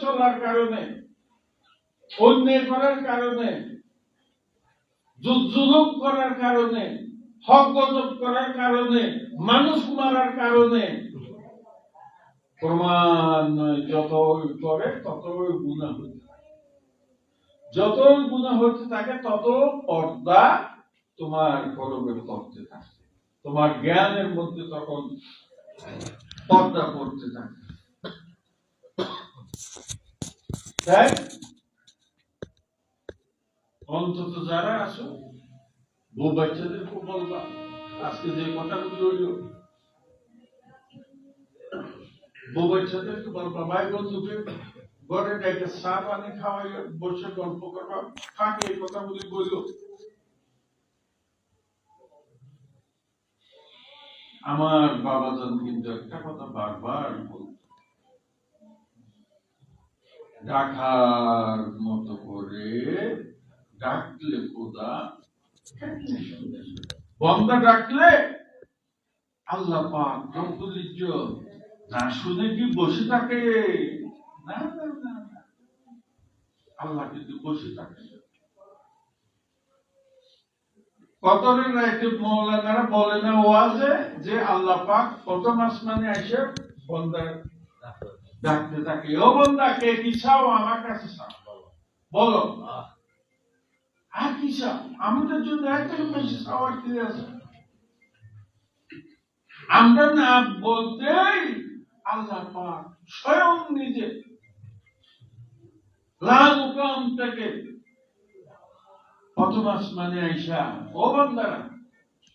চলার কারণে অন্যায় করার কারণে জুলুম করার কারণে, হক গজব করার কারণে, মানুষ মারার কারণে ক্রমান্বয়ে যতই করে ততই গুণা থাকে। যতই গুণা হতে থাকে, তত পর্দা তোমার কলমের করতে থাকে। তোমার জ্ঞানের মধ্যে তখন পর্দা পড়তে থাকে। তাই? অন্তত যারা বউ বলবা। আজকে যে কথাগুলো বউ বাচ্চাদেরকে বলবা। ভাই বন্ধুকে খাওয়াই বসে গল্প করবা। ফাঁকে এই কথাগুলি বলল। আমার বাবা বাবাজন কিন্তু একটা কথা বারবার বলত ডাকার মতো করে ডাকলে খোদা বন্দা ডাকলে আল্লাহ পাক রব্বুল ইজ্জত না শুনে কি বসে থাকে? না। আল্লাহ কিন্তু বসে থাকে। কতরের রাইতে মৌলানারা বলে না ওয়াজে যে আল্লাহ পাক প্রথম আসমানে এসে বন্দার ডাকতে থাকে ও বন্দা কে কি চাও? আমার কাছে চাও। বলো। আর কি চাও? আমাদের জন্য একদম বেশি চাওয়ার কি আছে? আমরা না বলতেই আল্লাহ পাক স্বয়ং নিজে লাল মুকাম থেকে প্রথম আসমানে আইসা ও বান্দারা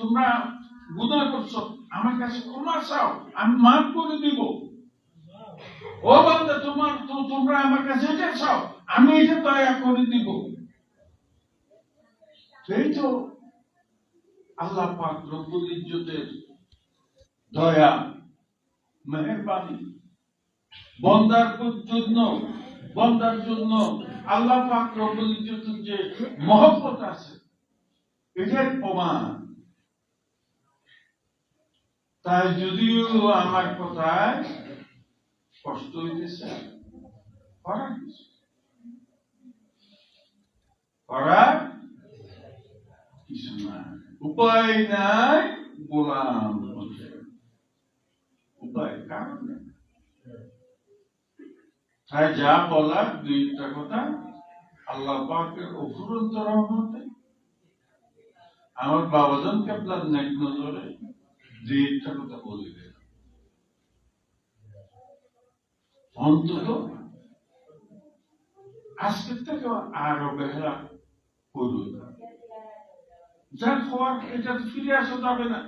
তোমরা গুনাহ করছ আমার কাছে ক্ষমা চাও আমি মাফ করে দিব। ও বান্দা তোমার তোমরা আমার কাছে চাও আমি এটা দয়া করে দিব। সেই তো আল্লাহ পাক রব্বুল ইজ্জতের দয়া, মেহেরবানি, বন্দার জন্য বন্দার জন্য আল্লাহ পাক রব্বুল ইজ্জতের যে মহব্বত আছে, এটার প্রমাণ। তাই যদিও আমার কথায় কষ্ট হইতেছে করার কিছু করার কিছু না উপায় নাই গোলাম উপায় কারণ নেই। তাই যা বলার দুইটা কথা আল্লাহ পাকের অফুরন্ত রহমতে আমার বাবাজন কেবলার নেক নজরে দুইটা কথা বলে গেল অন্তত আজকের থেকে আরও বেহরা করুন এটা ফিরে আসা যাবে না।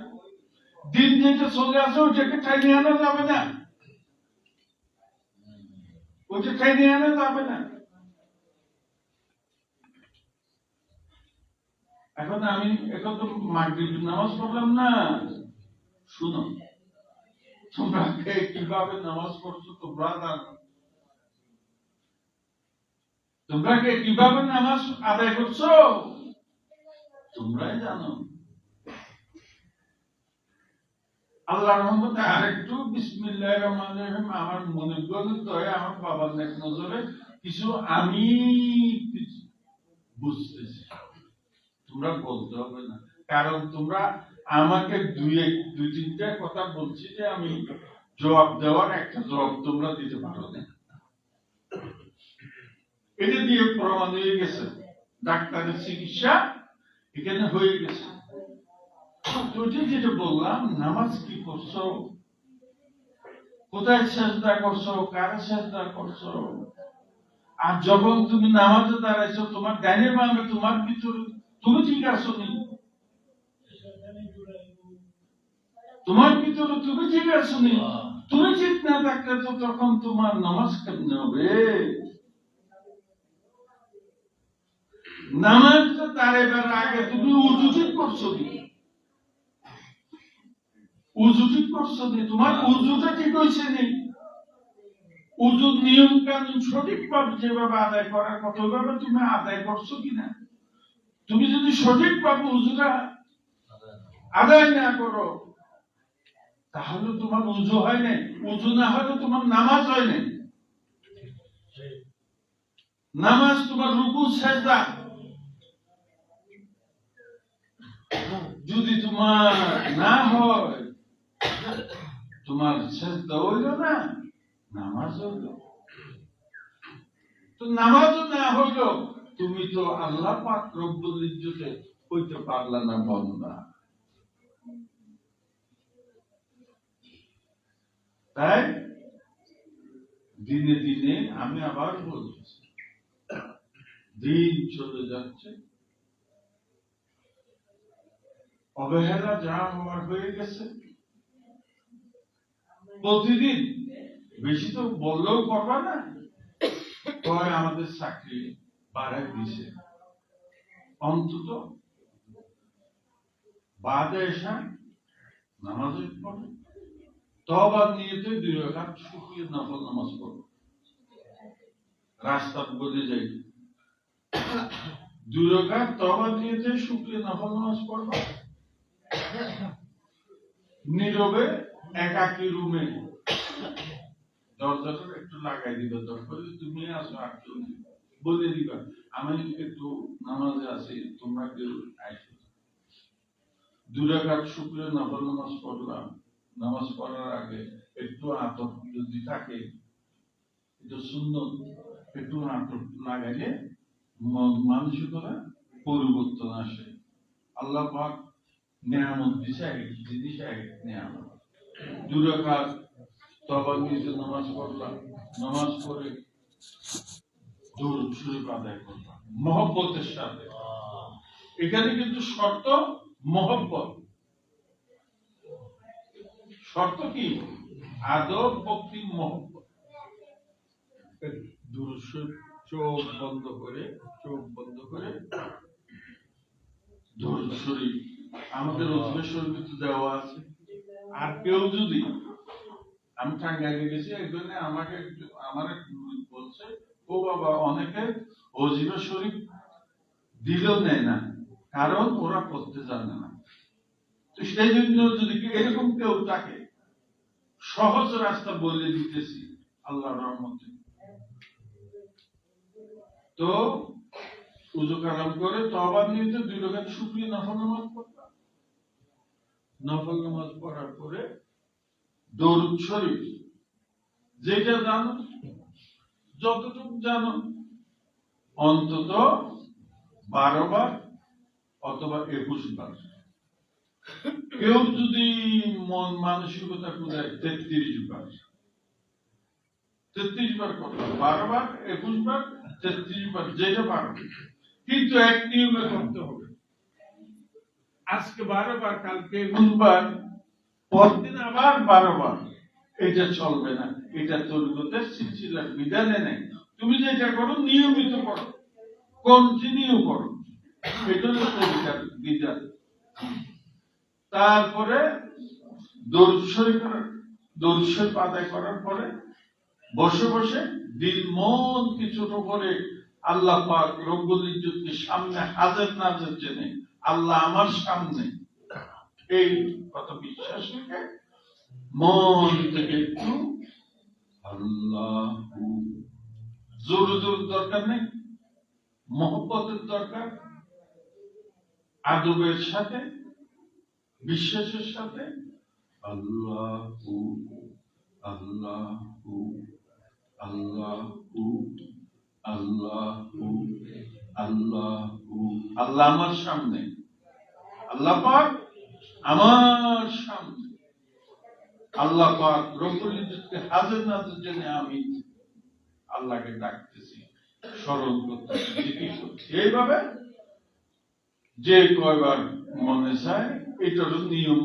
দিন যেটা চলে আসে ওটাকে ঠাইনে আনা যাবে না। ওটা ঠাইনে আনা যাবে না। এখন আমি এখন তো মাগরিব নামাজ পড়লাম না। শুনো। কীভাবে নামাজ পড়ছো তোমরা জানো। তোমরা কে কীভাবে নামাজ আদায় করছ? তোমরাই জানো। আল্লাহ রহমতে আরেকটু বিসমিল্লাহ রহমান রহিম, আমার মনে দয়া, আমার বাবার নেক নজরে কিছু আমি বুঝতেছি। তোমরা বলতে হবে না, কারণ তোমরা আমাকে দুই দুই তিনটা কথা বলছি যে আমি জবাব দেওয়ার একটা জবাব তোমরা দিতে পারো না? এটা দিয়ে প্রমাণ হয়ে গেছে। ডাক্তারের চিকিৎসা এখানে হয়ে গেছে। তো যেটা বললাম, নামাজ কি করছ কোথায় চেষ্টা করছ? কারে চেষ্টা করছ? আর যখন তুমি নামাজে দাঁড়াইছো, তোমার ডাইনে বামে তোমার ভিতরে, তুমি ঠিক আছো নি তোমার ভিতরে তুমি ঠিক আছো তুমি ঠিক না থাকলে তো তখন তোমার নামাজ কেমনে হবে? নামাজ দাঁড়াইবার আগে তুমি উজু ঠিক করছ উজু ঠিক করছ নি তোমার উজুটা ঠিক হয়েছে নি? উজুর নিয়ম কানুন সঠিকভাবে যেভাবে আদায় করার কথা ওইভাবে তুমি আদায় করছ কিনা? তুমি যদি সঠিক সঠিকভাবে উজুটা আদায় না করো তাহলে তোমার উজু হয় নাই উজু না হলে তোমার নামাজ হয় নাই। নামাজ তোমার রুকু সেজদা। যদি তোমার না হয়, তোমার সেজদা হইল না, নামাজ হইল। তো নামাজও না হইল, তুমি তো আল্লাহ পাক রব্বুল ইজ্জতে হইতে পারলা না বন্দা তাই দিনে দিনে আমি আবার বলছি, দিন চলে যাচ্ছে। অবহেলা যা হওয়ার হয়ে গেছে, প্রতিদিন। বেশি তো বললেও করবা না। কয় আমাদের চাকরি বাড়াই দিছে। অন্তত বাদে এসা নামাজের পড়ে তবার নিয়েতে দুই শুকিয়ে নফল নামাজ পড়ো। রাস্তা বলে যাই দুই তবার নিয়েতে শুকিয়ে নামাজ পড়বা নীরবে রুমে দরজাটা একটু লাগাই দিবে। দরকার তুমি আসো, আর কেউ বলে দিবা, আমি একটু নামাজে আছি, তোমরা কেউ আইসো দুরাকাত শুক্রে নফল নামাজ পড়লাম। নামাজ পড়ার আগে একটু আতর যদি থাকে, এটা সুন্দর একটু আতর লাগাইলে ম- মানসিকতা পরিবর্তন আসে। আল্লাহ পাক নিয়ামত দিছে, এক জিনিস নিয়ামত। দুরাকাত তবা নিজে নামাজ পড়লাম। নামাজ পড়ে দৌড় শরীফ আদায় করলাম। মহব্বতের সাথে। এখানে কিন্তু শর্ত মহব্বত। শর্ত কি? আদব ভক্তি মহব্বত। চোখ বন্ধ করে চোখ বন্ধ করে। আমাদের দেওয়া আছে। আর কেউ যদি আমি টাঙ্গাইলে গেছি একজনে আমাকে আমার বলছে ও বাবা অনেকে অজিবে শরীফ দিলেও নেয় না কারণ ওরা করতে জানে না। তো সেই জন্য যদি এরকম কেউ থাকে সহজ রাস্তা বলে দিতেছি আল্লাহ রহমতে। তো উজু কালাম করে তবা নিয়ে দুই লোকের শুক্রিয়ে নফল নামাজ পড়তাম। নফল নামাজ পড়ার পরে দরুদ শরীফ, যেটা জানো, যতটুকু জানো, অন্তত বারো বার অথবা একুশ বার। কেউ যদি মন মানসিকতা কোথায় তেত্রিশ বার। তেত্রিশ বার করতে বারো বার, একুশ বার, তেত্রিশ বার, যেটা পারবে কিন্তু এক নিয়মে করতে হবে। আজকে বারো বার, কালকে একুশ বার, পরদিন আবার বারো বার। এটা চলবে না। এটা তরিকতের সিলসিলার বিধানে নেই। তুমি যেটা করো, নিয়মিত করো। কন্টিনিউ করো। এটা হলো তরিকার বিধান। তারপরে দরুদ শরীফ দরুদ করার পরে বসে বসে দিল মন কি ছোট করে আল্লাহ পাক রব্বুল সামনে হাজার নাজার জেনে আল্লাহ আমার সামনে এই কথা বিশ্বাস মন থেকে একটু আল্লাহ জোর জোর দরকার নেই, মহব্বতের দরকার, আদবের সাথে বিশ্বাসের সাথে? আল্লাহ আল্লাহ আল্লাহ আল্লাহ আল্লাহ। আল্লাহ আমার সামনে। আল্লাহ পাক আমার সামনে। আল্লাহ পাক রব্বুল ইজ্জতকে হাজির নাজির জেনে আমি আল্লাহকে ডাকতেছি, স্মরণ করতেছি। এইভাবে যে কয়বার মনে চায় এটারও নিয়ম।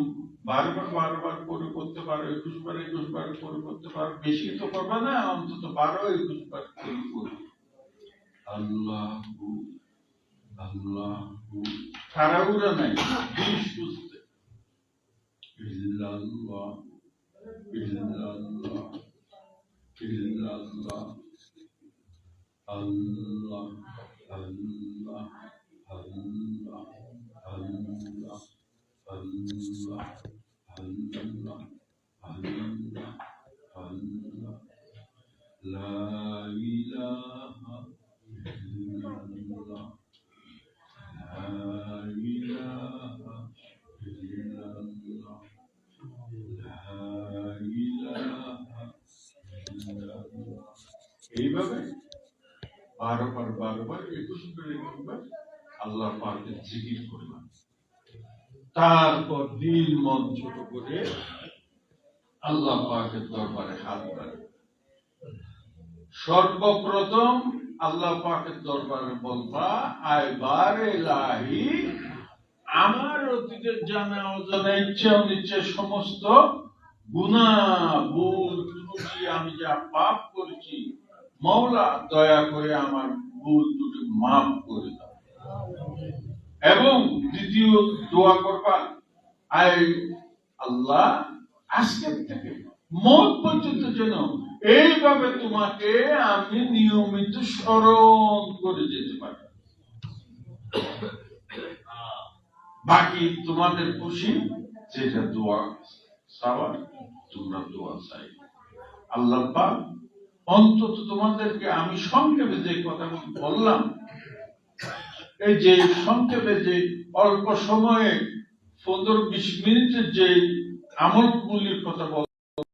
বারবার বারবার করে করতে পারো, একুশ বার একুশ বার করে করতে পারো। বেশি তো করবে না, অন্তত বারো, একুশ বার করে করবে আল্লাহ আল্লাহ। তাড়াহুড়া নাই দিন সুস্থে ইল্লাল্লাহ ইল্লাল্লাহ ইল্লাল্লাহ। আল্লাহ। এইভাবে বারবার বারবার একুশ করে আল্লাহ পাকের জিকির করলাম তারপর দিন মন ছোট করে আল্লাহ পাকের দরবারে হাত বাড়ে সর্বপ্রথম আল্লাহ পাকের দরবারে বলবা আইবার এলাহি আমার অতীতের জানা অজানা ইচ্ছা অনিচ্ছা সমস্ত গুণা ভুল ত্রুটি আমি যা পাপ করেছি মৌলা দয়া করে আমার ভুল ত্রুটি মাফ করে দাও। এবং দ্বিতীয় দোয়া করবা আই আল্লাহ আজকের থেকে মত পর্যন্ত যেন এইভাবে তোমাকে আমি নিয়মিত স্মরণ করে যেতে পারি। বাকি তোমাদের খুশি, যেটা দোয়া তোমরা দোয়া চাই। আল্লাহ অন্তত তোমাদেরকে আমি সংক্ষেপে যে কথা বললাম এই যে সংক্ষেপে যে অল্প সময়ে পনেরো বিশ মিনিটের যে আমলগুলির কথা বল